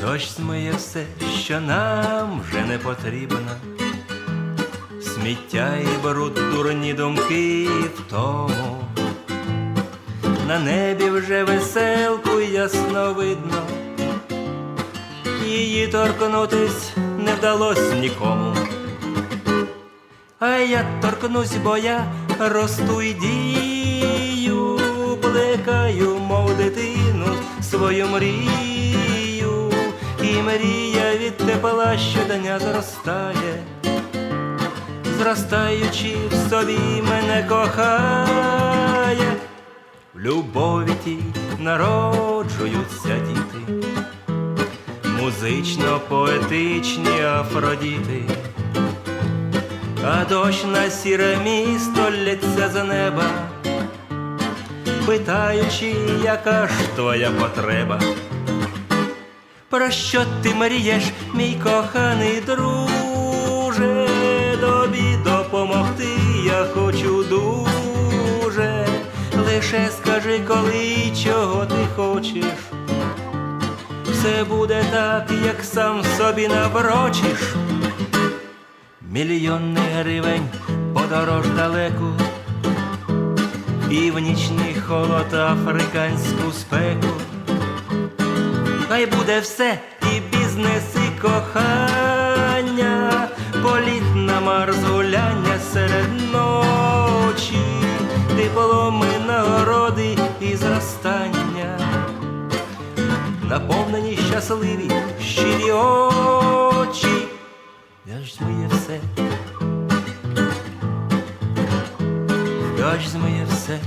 Дощ змиє все, що нам вже не потрібно. Сміття і бруд, дурні думки в тому. На небі вже веселку ясно видно. Її торкнутись не вдалось нікому. А я торкнусь, бо я росту і дію, плекаю, мов дитину, свою мрію, мрія від тепла щодня зростає, зростаючи в собі мене кохає, в любові тій народжуються діти, музично поетичні афродіти. А дощ на сіре місто лється з неба, питаючи, яка ж твоя потреба. Про що ти мрієш, мій коханий друже? Тобі допомогти я хочу дуже. Лише скажи, коли чого ти хочеш. Все буде так, як сам собі наврочиш. Мільйони гривень подорож далеку, і в нічний холод африканську спеку хай буде все, і бізнес, і кохання, політ на Марс, гуляння серед ночі, дипломи, нагороди і зростання, наповнені щасливі щирі очі, аж змиє все, аж змиє все.